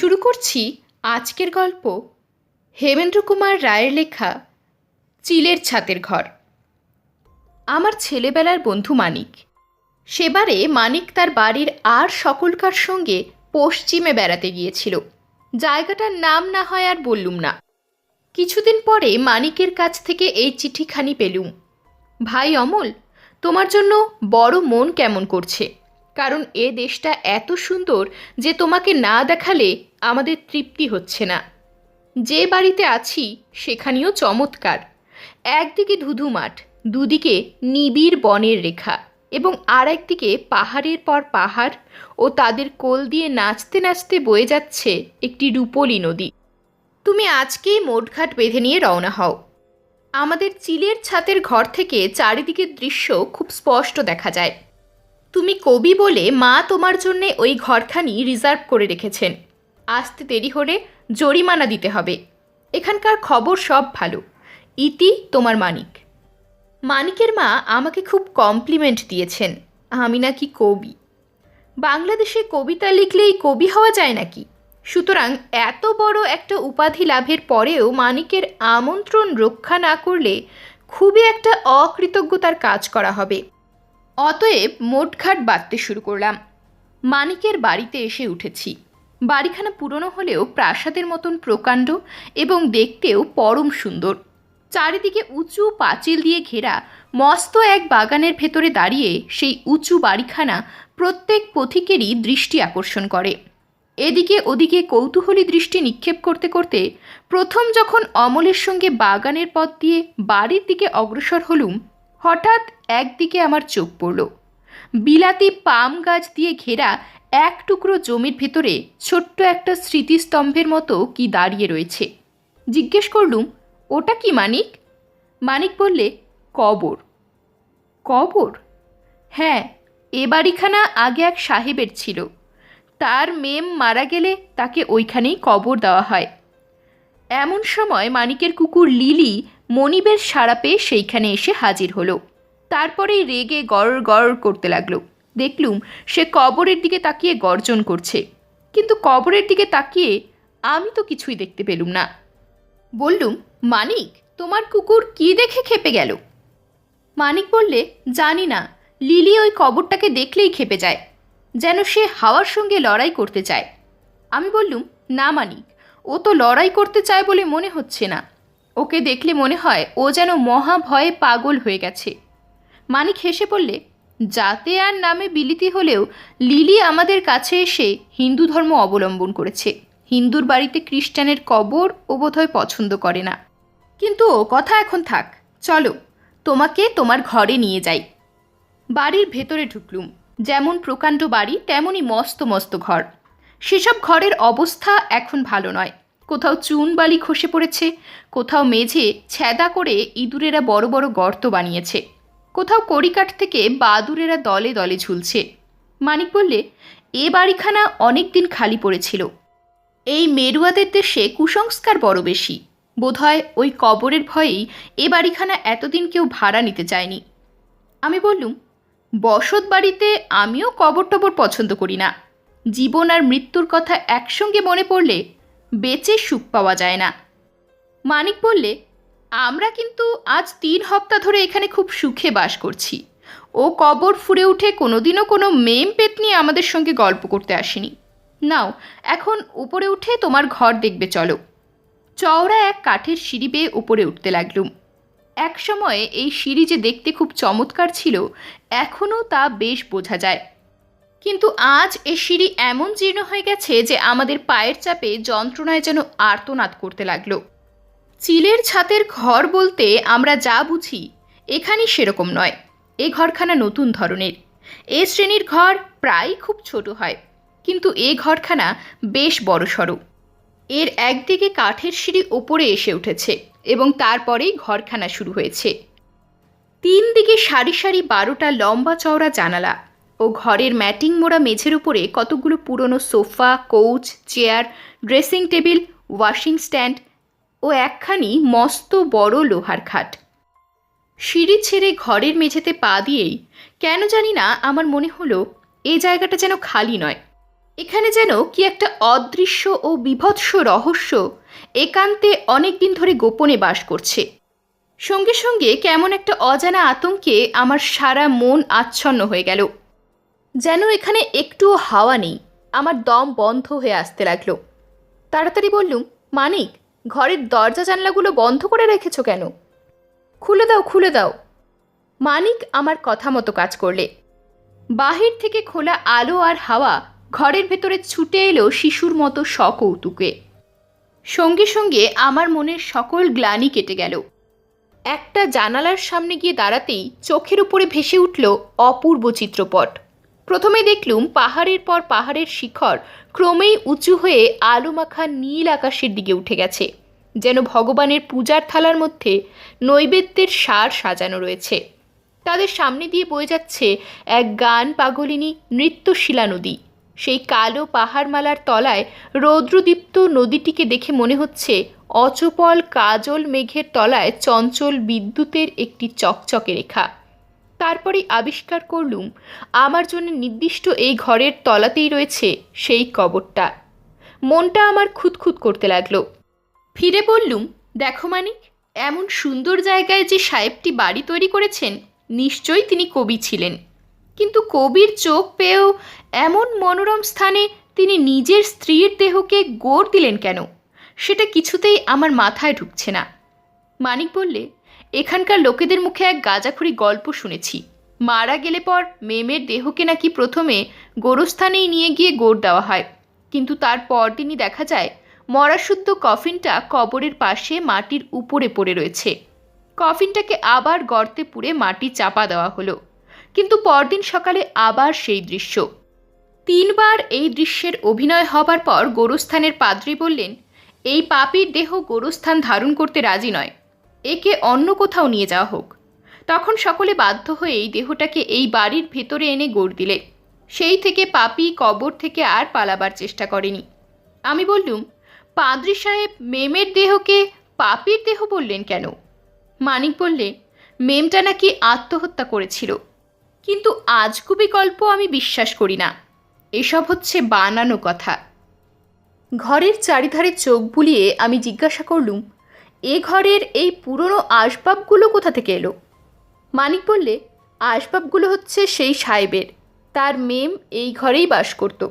শুরু করছি আজকের গল্প হেমেন্দ্র কুমার রায়ের লেখা চিলের ছাতের ঘর। আমার ছেলেবেলার বন্ধু মানিক। সেবারে মানিক তার বাড়ির আর সকলকার সঙ্গে পশ্চিমে বেড়াতে গিয়েছিল। জায়গাটার নাম না হয় আর বললুম না। কিছুদিন পরে মানিকের কাছ থেকে এই চিঠিখানি পেলুম। ভাই অমল, তোমার জন্য বড় মন কেমন করছে? কারণ এ দেশটা এত সুন্দর যে তোমাকে না দেখালে আমাদের তৃপ্তি হচ্ছে না। যে বাড়িতে আছি, সেখানেও চমৎকার। একদিকে ধুধু মাঠ, দুদিকে নিবিড় বনের রেখা এবং আর একদিকে পাহাড়ের পর পাহাড় ও তাদের কোল দিয়ে নাচতে নাচতে বয়ে যাচ্ছে একটি রূপলি নদী। তুমি আজকেই মোটঘাট বেঁধে নিয়ে রওনা হও। আমাদের চিলের ছাতের ঘর থেকে চারিদিকের দৃশ্য খুব স্পষ্ট দেখা যায়। তুমি কবি বলে মা তোমার জন্যে ওই ঘরখানি রিজার্ভ করে রেখেছেন। আসতে দেরি হলে জরিমানা দিতে হবে। এখানকার খবর সব ভালো। ইতি তোমার মানিক। মানিকের মা আমাকে খুব কমপ্লিমেন্ট দিয়েছেন, আমি নাকি কবি। বাংলাদেশে কবিতা লিখলেই কবি হওয়া যায় নাকি? সুতরাং এত বড় একটা উপাধি লাভের পরেও মানিকের আমন্ত্রণ রক্ষা না করলে খুবই একটা অকৃতজ্ঞতার কাজ করা হবে। অতএব মোটঘাট বাঁধতে শুরু করলাম। মানিকের বাড়িতে এসে উঠেছি। বাড়িখানা পুরনো হলেও প্রাসাদের মতন প্রকাণ্ড এবং দেখতেও পরম সুন্দর। চারিদিকে উঁচু পাঁচিল দিয়ে ঘেরা মস্ত এক বাগানের ভেতরে দাঁড়িয়ে সেই উঁচু বাড়িখানা প্রত্যেক পথিকেরই দৃষ্টি আকর্ষণ করে। এদিকে ওদিকে কৌতূহলী দৃষ্টি নিক্ষেপ করতে করতে প্রথম যখন অমলের সঙ্গে বাগানের পথ দিয়ে বাড়ির দিকে অগ্রসর হলুম হঠাৎ একদিকে আমার চোখ পড়ল। বিলাতি পাম গাছ দিয়ে ঘেরা এক টুকরো জমির ভেতরে ছোট্ট একটা স্মৃতিস্তম্ভের মতো কি দাঁড়িয়ে রয়েছে। জিজ্ঞেস করলুম, ওটা কি মানিক? মানিক বললে, কবর। কবর? হ্যাঁ এ বাড়িখানা আগে এক সাহেবের ছিল। তার মেম মারা গেলে তাকে ওইখানেই কবর দেওয়া হয়। এমন সময় মানিকের কুকুর লিলি মনিবের সাড়া পেয়ে সেইখানে এসে হাজির হলো। তারপরেই রেগে গড় গড় করতে লাগল। দেখলুম সে কবরের দিকে তাকিয়ে গর্জন করছে। কিন্তু কবরের দিকে তাকিয়ে আমি তো কিছুই দেখতে পেলুম না। বললুম, মানিক, তোমার কুকুর কি দেখে খেপে গেল? মানিক বললে, জানি না। লিলি ওই কবরটাকে দেখলেই খেপে যায়। যেন সে হাওয়ার সঙ্গে লড়াই করতে চায়। আমি বললুম, না মানিক, ও তো লড়াই করতে চায় বলে মনে হচ্ছে না। ওকে দেখলে মনে হয় ও যেন মহা ভয়ে পাগল হয়ে গেছে। মানিক হেসে বললে যাতে আর নামে বিলিতি হলেও লিলি আমাদের কাছে এসে হিন্দু ধর্ম অবলম্বন করেছে। হিন্দুর বাড়িতে খ্রিস্টানের কবর ও বোধহয় পছন্দ করে না। কিন্তু ও কথা এখন থাক, চলো, তোমাকে তোমার ঘরে নিয়ে যাই। বাড়ির ভেতরে ঢুকলুম। যেমন প্রকাণ্ড বাড়ি, তেমনই মস্ত মস্ত ঘর। সেসব ঘরের অবস্থা এখন ভালো নয়। কোথাও চুন বালি খসে পড়েছে, কোথাও মেঝে ছ্যাদা করে ইঁদুরেরা বড় বড় গর্ত বানিয়েছে, কোথাও কড়িকাঠ থেকে বাদুরেরা দলে দলে ঝুলছে। মানিক বললে, এ বাড়িখানা অনেক দিন খালি পড়েছিল। এই মেরুয়াদের দেশে কুসংস্কার বড় বেশি। বোধহয় ওই কবরের ভয়েই এ বাড়িখানা এতদিন কেউ ভাড়া নিতে চায়নি। আমি বললুম, বসত বাড়িতে আমিও কবর টবর পছন্দ করি না। জীবন আর মৃত্যুর কথা একসঙ্গে মনে পড়লে বেঁচে সুখ পাওয়া যায় না। মানিক বললে, আমরা কিন্তু আজ তিন হপ্তাহ ধরে এখানে খুব সুখে বাস করছি। ও কবর ফুরে উঠে কোনোদিনও কোনো মেম পেত নিয়ে আমাদের সঙ্গে গল্প করতে আসেনি। নাও, এখন উপরে উঠে তোমার ঘর দেখবে চলো। চওড়া এক কাঠের সিঁড়ি বেয়ে উপরে উঠতে লাগলুম। এক সময়ে এই সিঁড়ি যে দেখতে খুব চমৎকার ছিল, এখনও তা বেশ বোঝা যায়। কিন্তু আজ এ সিঁড়ি এমন জীর্ণ হয়ে গেছে যে আমাদের পায়ের চাপে যন্ত্রণায় যেন আর্তনাদ করতে লাগল। চিলের ছাতের ঘর বলতে আমরা যা বুঝি, এখানেই সেরকম নয়। এ ঘরখানা নতুন ধরনের। এ শ্রেণির ঘর প্রায় খুব ছোট হয়, কিন্তু এ ঘরখানা বেশ বড়সড়। এর একদিকে কাঠের সিঁড়ি ওপরে এসে উঠেছে এবং তারপরেই ঘরখানা শুরু হয়েছে। তিন দিকে সারি সারি বারোটা লম্বা চওড়া জানালা ও ঘরের ম্যাটিং মোড়া মেঝের উপরে কতগুলো পুরনো sofa, couch, chair, dressing table, washing stand ও একখানি মস্ত বড় লোহার খাট। সিঁড়ি ছেড়ে ঘরের মেঝেতে পা দিয়েই কেন জানি না আমার মনে হলো এই জায়গাটা যেন খালি নয়। এখানে যেন কি একটা অদৃশ্য ও বিভৎস রহস্য একান্তে অনেক দিন ধরে গোপনে বাস করছে। সঙ্গে সঙ্গে কেমন একটা অজানা আতঙ্কে আমার সারা মন আচ্ছন্ন হয়ে গেল। যেন এখানে একটুও হাওয়া নেই। আমার দম বন্ধ হয়ে আসতে লাগল। তাড়াতাড়ি বললুম, মানিক, ঘরের দরজা জানলাগুলো বন্ধ করে রেখেছো কেন? খুলে দাও খুলে দাও। মানিক আমার কথা মতো কাজ করলে। বাহির থেকে খোলা আলো আর হাওয়া ঘরের ভেতরে ছুটে এলো শিশুর মতো সকৌতুকে। সঙ্গে সঙ্গে আমার মনের সকল গ্লানি কেটে গেল। একটা জানালার সামনে গিয়ে দাঁড়াতেই চোখের উপরে ভেসে উঠল অপূর্ব চিত্রপট। প্রথমে দেখলুম পাহাড়ের পর পাহাড়ের শিখর ক্রমেই উঁচু হয়ে আলো মাখা নীল আকাশের দিকে উঠে গেছে, যেন ভগবানের পূজার থালার মধ্যে নৈবেদ্যের সার সাজানো রয়েছে। তাদের সামনে দিয়ে বয়ে যাচ্ছে এক গান পাগলিনী নৃত্যশিলা নদী। সেই কালো পাহাড়মালার তলায় রৌদ্রদীপ্ত নদীটিকে দেখে মনে হচ্ছে অচপল কাজল মেঘের তলায় চঞ্চল বিদ্যুতের একটি চকচকে রেখা। তারপরে আবিষ্কার করলুম, আমার জন্য নির্দিষ্ট এই ঘরের তলাতেই রয়েছে সেই কবরটা। মনটা আমার খুঁতখুত করতে লাগল। ফিরে বললুম, দেখো মানিক, এমন সুন্দর জায়গায় যে সাহেবটি বাড়ি তৈরি করেছেন, নিশ্চয়ই তিনি কবি ছিলেন। কিন্তু কবির চোখ পেয়েও এমন মনোরম স্থানে তিনি নিজের স্ত্রীর দেহকে গোড় দিলেন কেন? সেটা কিছুতেই আমার মাথায় ঢুকছে না। মানিক বললে এখানকার লোকেদের মুখে এক গাঁজাখুরি গল্প শুনেছি। মারা গেলে পর মেমের দেহকে নাকি প্রথমে গোরস্থানেই নিয়ে গিয়ে গোড় দেওয়া হয়। কিন্তু তার পরদিনই দেখা যায়, মরাশুদ্ধ কফিনটা কবরের পাশে মাটির উপরে পড়ে রয়েছে। কফিনটাকে আবার গর্তে পুড়ে মাটি চাপা দেওয়া হলো। কিন্তু পরদিন সকালে আবার সেই দৃশ্য। তিনবার এই দৃশ্যের অভিনয় হবার পর গোরস্থানের পাদ্রী বললেন, এই পাপির দেহ গোরস্থান ধারণ করতে রাজি নয়। একে অন্য কোথাও নিয়ে যাওয়া হোক। তখন সকলে বাধ্য হয়েই দেহটাকে এই বাড়ির ভেতরে এনে গড় দিলে। সেই থেকে পাপি কবর থেকে আর পালাবার চেষ্টা করেনি। আমি বললুম, পাদ্রি সাহেব, মেমের দেহকে পাপির দেহ বললেন কেন? মানিক বললে, মেমটা নাকি আত্মহত্যা করেছিল। কিন্তু আজগুবি গল্প আমি বিশ্বাস করি না। এসব হচ্ছে বানানো কথা। ঘরের চারিধারে চোখ বুলিয়ে আমি জিজ্ঞাসা করলুম এ ঘরের এই পুরনো আসবাবগুলো কোথা থেকে এলো? মানিক বললে, আসবাবগুলো হচ্ছে সেই সাহেবের। তার মেম এই ঘরেই বাস করত।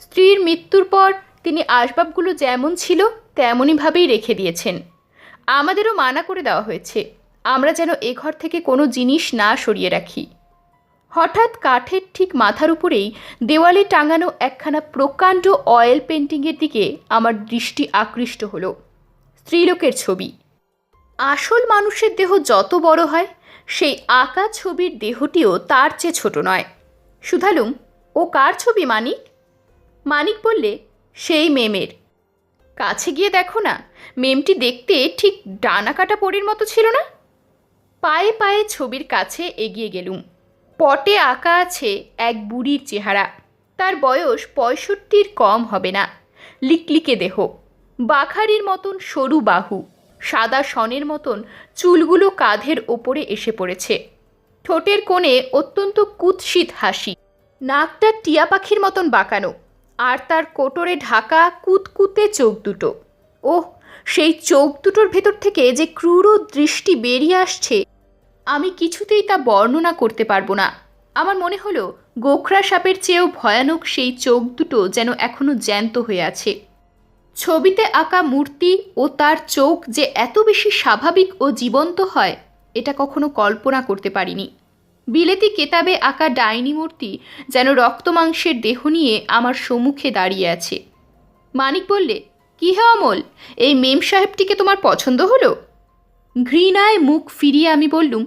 স্ত্রীর মৃত্যুর পর তিনি আসবাবগুলো যেমন ছিল, তেমনইভাবেই রেখে দিয়েছেন। আমাদেরও মানা করে দেওয়া হয়েছে, আমরা যেন এ ঘর থেকে কোনো জিনিস না সরিয়ে রাখি। হঠাৎ কাঠের ঠিক মাথার উপরেই দেওয়ালে টাঙানো একখানা প্রকাণ্ড অয়েল পেন্টিংয়ের দিকে আমার দৃষ্টি আকৃষ্ট হলো। স্ত্রীলোকের ছবি। আসল মানুষের দেহ যত বড় হয়, সেই আঁকা ছবির দেহটিও তার চেয়ে ছোট নয়। সুধালুম, ও কার ছবি মানিক? মানিক বললে, সেই মেমের। কাছে গিয়ে দেখো না, মেমটি দেখতে ঠিক ডানা কাটা পরির মতো ছিল না? পায়ে পায়ে ছবির কাছে এগিয়ে গেলুম। পটে আঁকা আছে এক বুড়ির চেহারা। তার বয়স পঁয়ষট্টির কম হবে না। লিকলিকে দেহ। বাখারির মতন সরু বাহু, সাদা সনের মতন চুলগুলো কাঁধের ওপরে এসে পড়েছে। ঠোঁটের কোণে অত্যন্ত কুৎসিত হাসি, নাকটা টিয়া পাখির মতন বাঁকানো, আর তার কোটরে ঢাকা কুতকুতে চোখ দুটো। ওহ, সেই চোখ দুটোর ভেতর থেকে যে ক্রূর দৃষ্টি বেরিয়ে আসছে, আমি কিছুতেই তা বর্ণনা করতে পারব না। আমার মনে হলো গোখরা সাপের চেয়েও ভয়ানক সেই চোখ দুটো যেন এখনও জ্যান্ত হয়ে আছে। ছবিতে আঁকা মূর্তি ও তার চোখ যে এত বেশি স্বাভাবিক ও জীবন্ত হয়, এটা কখনো কল্পনা করতে পারিনি। বিলেতি কেতাবে আঁকা ডাইনি মূর্তি যেন রক্তমাংসের দেহ নিয়ে আমার সম্মুখে দাঁড়িয়ে আছে। মানিক বললে, কি হে অমল? এই মেম সাহেবটিকে তোমার পছন্দ হলো? ঘৃণায় মুখ ফিরিয়ে আমি বললুম,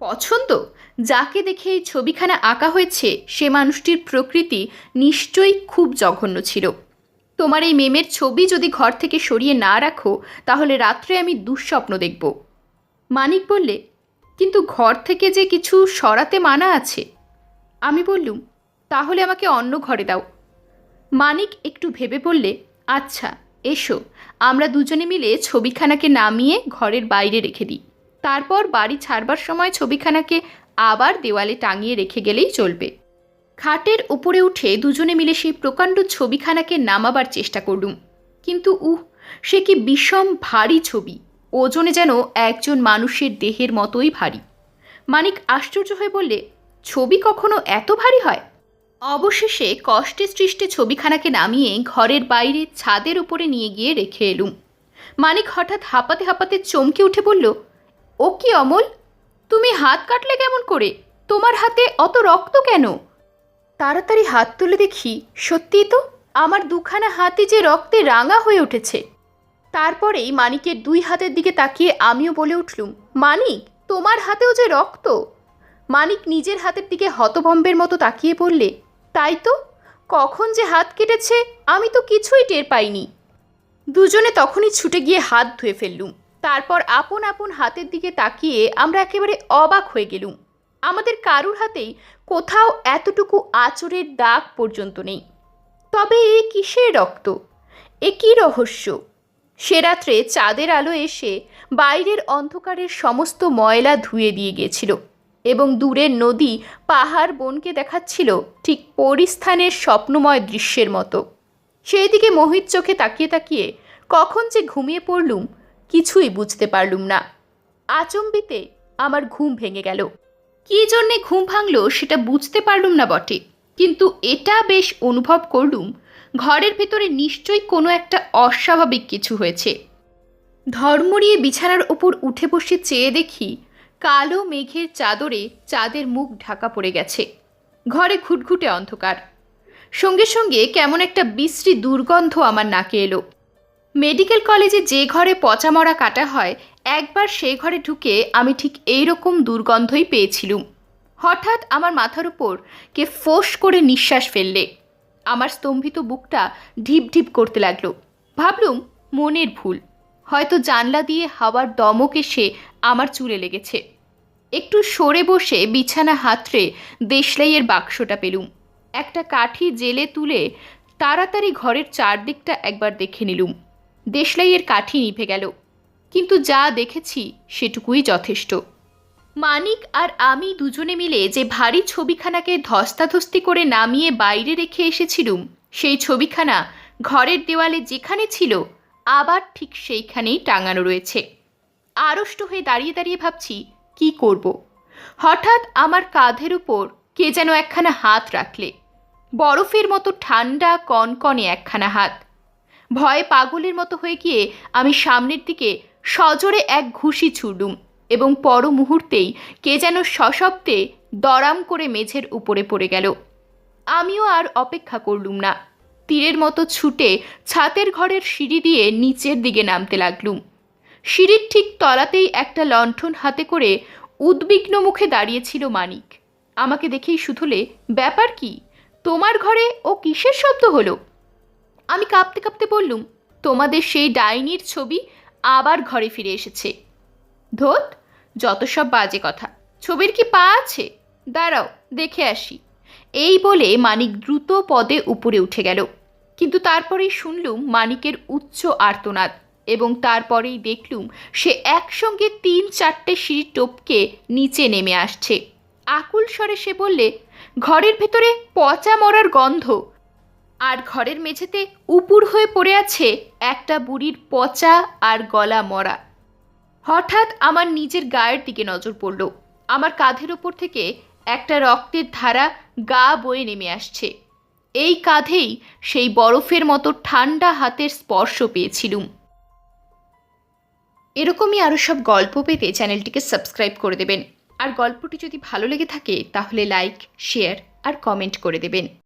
পছন্দ? যাকে দেখে এই ছবিখানা আঁকা হয়েছে, সে মানুষটির প্রকৃতি নিশ্চয়ই খুব জঘন্য ছিল। তোমার এই মেমের ছবি যদি ঘর থেকে সরিয়ে না রাখো, তাহলে রাত্রে আমি দুঃস্বপ্ন দেখব। মানিক বললে, কিন্তু ঘর থেকে যে কিছু সরাতে মানা আছে? আমি বললুম, তাহলে আমাকে অন্য ঘরে দাও। মানিক একটু ভেবে বললে আচ্ছা এসো, আমরা দুজনে মিলে ছবিখানাকে নামিয়ে ঘরের বাইরে রেখে দিই। তারপর বাড়ি ছাড়বার সময় ছবিখানাকে আবার দেওয়ালে টাঙিয়ে রেখে গেলেই চলবে। খাটের উপরে উঠে দুজনে মিলে সেই প্রকাণ্ড ছবিখানাকে নামাবার চেষ্টা করলুম। কিন্তু উহ, সে কি বিষম ভারী ছবি। ওজনে যেন একজন মানুষের দেহের মতোই ভারী। মানিক আশ্চর্য হয়ে বললে, ছবি কখনো এত ভারী হয়? অবশেষে কষ্টে সৃষ্টে ছবিখানাকে নামিয়ে ঘরের বাইরে ছাদের উপরে নিয়ে গিয়ে রেখে এলুম। মানিক হঠাৎ হাঁপাতে হাঁপাতে চমকে উঠে বলল, ও কি অমল? তুমি হাত কাটলে কেমন করে? তোমার হাতে অত রক্ত কেন? তাড়াতাড়ি হাত তুলে দেখি, সত্যিই তো? আমার দুখানা হাতে যে রক্তে রাঙা হয়ে উঠেছে। তারপরেই মানিকের দুই হাতের দিকে তাকিয়ে আমিও বলে উঠলুম, মানিক, তোমার হাতেও যে রক্ত? মানিক নিজের হাতের দিকে হতভম্বের মতো তাকিয়ে পড়লে তাই তো? কখন যে হাত কেটেছে, আমি তো কিছুই টের পাইনি। দুজনে তখনই ছুটে গিয়ে হাত ধুয়ে ফেললুম। তারপর আপন আপন হাতের দিকে তাকিয়ে আমরা একেবারে অবাক হয়ে গেলুম। আমাদের কারুর হাতেই কোথাও এতটুকু আচরের দাগ পর্যন্ত নেই। তবে এ কিসের রক্ত? এ কী রহস্য? সে রাত্রে চাঁদের আলো এসে বাইরের অন্ধকারের সমস্ত ময়লা ধুয়ে দিয়ে গিয়েছিল এবং দূরের নদী পাহাড় বনকে দেখাচ্ছিল ঠিক পরিস্থানের স্বপ্নময় দৃশ্যের মতো। সেই দিকে মোহিত চোখে তাকিয়ে তাকিয়ে কখন যে ঘুমিয়ে পড়লুম কিছুই বুঝতে পারলুম না। আচম্বিতে আমার ঘুম ভেঙে গেল। কী জন্যে ঘুম ভাঙলো সেটা বুঝতে পারলুম না বটে। কিন্তু এটা বেশ অনুভব করলুম, ঘরের ভেতরে নিশ্চয়ই কোনো একটা অস্বাভাবিক কিছু হয়েছে। ধর্মড়িয়ে বিছানার ওপর উঠে বসে চেয়ে দেখি, কালো মেঘের চাদরে চাঁদের মুখ ঢাকা পড়ে গেছে। ঘরে ঘুটঘুটে অন্ধকার। সঙ্গে সঙ্গে কেমন একটা বিশ্রী দুর্গন্ধ আমার নাকে এলো। মেডিকেল কলেজে যে ঘরে পচা মরা কাটা হয়, একবার সেই ঘরে ঢুকে আমি ঠিক এই রকম দুর্গন্ধই পেয়েছিলুম। হঠাৎ আমার মাথার উপর কে ফোঁস করে নিঃশ্বাস ফেললে। আমার স্তম্ভিত বুকটা ঢিপ ঢিপ করতে লাগল। ভাবলুম, মনের ভুল। হয়তো জানলা দিয়ে হাওয়ার দমক এসে আমার চুলে লেগেছে। একটু সরে বসে বিছানা হাতড়ে দেশলাইয়ের বাক্সটা পেলুম। একটা কাঠি জেলে তুলে তাড়াতাড়ি ঘরের চারদিকটা একবার দেখে নিলুম। দেশলাইয়ের কাঠি নিভে গেল। কিন্তু যা দেখেছি, সেটুকুই যথেষ্ট। মানিক আর আমি দুজনে মিলে যে ভারী ছবিখানাকে ধস্তাধস্তি করে নামিয়ে বাইরে রেখে এসেছিলুম, সেই ছবিখানা ঘরের দেওয়ালে যেখানে ছিল, আবার ঠিক সেইখানেই টাঙানো রয়েছে। আড়ষ্ট হয়ে দাঁড়িয়ে দাঁড়িয়ে ভাবছি, কি করব। হঠাৎ আমার কাঁধের উপর কে যেন একখানা হাত রাখলে। বরফের মতো ঠান্ডা কনকনে একখানা হাত। ভয়ে পাগলের মতো হয়ে গিয়ে আমি সামনের দিকে সজোরে এক ঘুষি ছুড়লুম এবং পর মুহূর্তেই কে যেন সশব্দে দরাম করে মেঝের উপরে পড়ে গেল। আমিও আর অপেক্ষা করলুম না। তীরের মতো ছুটে ছাতের ঘরের সিঁড়ি দিয়ে নিচের দিকে নামতে লাগলুম। সিঁড়ির ঠিক তলাতেই একটা লণ্ঠন হাতে করে উদ্বিগ্ন মুখে দাঁড়িয়েছিল মানিক। আমাকে দেখেই শুধুলে, ব্যাপার কি? তোমার ঘরে ও কিসের শব্দ হলো? আমি কাঁপতে কাঁপতে বললুম, তোমাদের সেই ডাইনির ছবি আবার ঘরে ফিরে এসেছে। ধোত, যত সব বাজে কথা। ছবির কি পা আছে? দাঁড়াও, দেখে আসি। এই বলে মানিক দ্রুত পদে উপরে উঠে গেল। কিন্তু তারপরেই শুনলুম মানিকের উচ্চ আর্তনাদ এবং তারপরেই দেখলুম সে একসঙ্গে তিন চারটে সিঁড়ি টপকে নিচে নেমে আসছে। আকুল স্বরে সে বললে, ঘরের ভেতরে পচা মরার গন্ধ। আর ঘরের মেঝেতে উপুর হয়ে পড়ে আছে একটা বুড়ির পচা আর গলা মরা। হঠাৎ আমার নিজের গায়ের দিকে নজর পড়ল। আমার কাঁধের ওপর থেকে একটা রক্তের ধারা গা বয়ে নেমে আসছে। এই কাঁধেই সেই বরফের মতো ঠান্ডা হাতের স্পর্শ পেয়েছিলুম। এরকমই আরও সব গল্প পেতে চ্যানেলটিকে সাবস্ক্রাইব করে দেবেন। আর গল্পটি যদি ভালো লেগে থাকে, তাহলে লাইক, শেয়ার আর কমেন্ট করে দেবেন।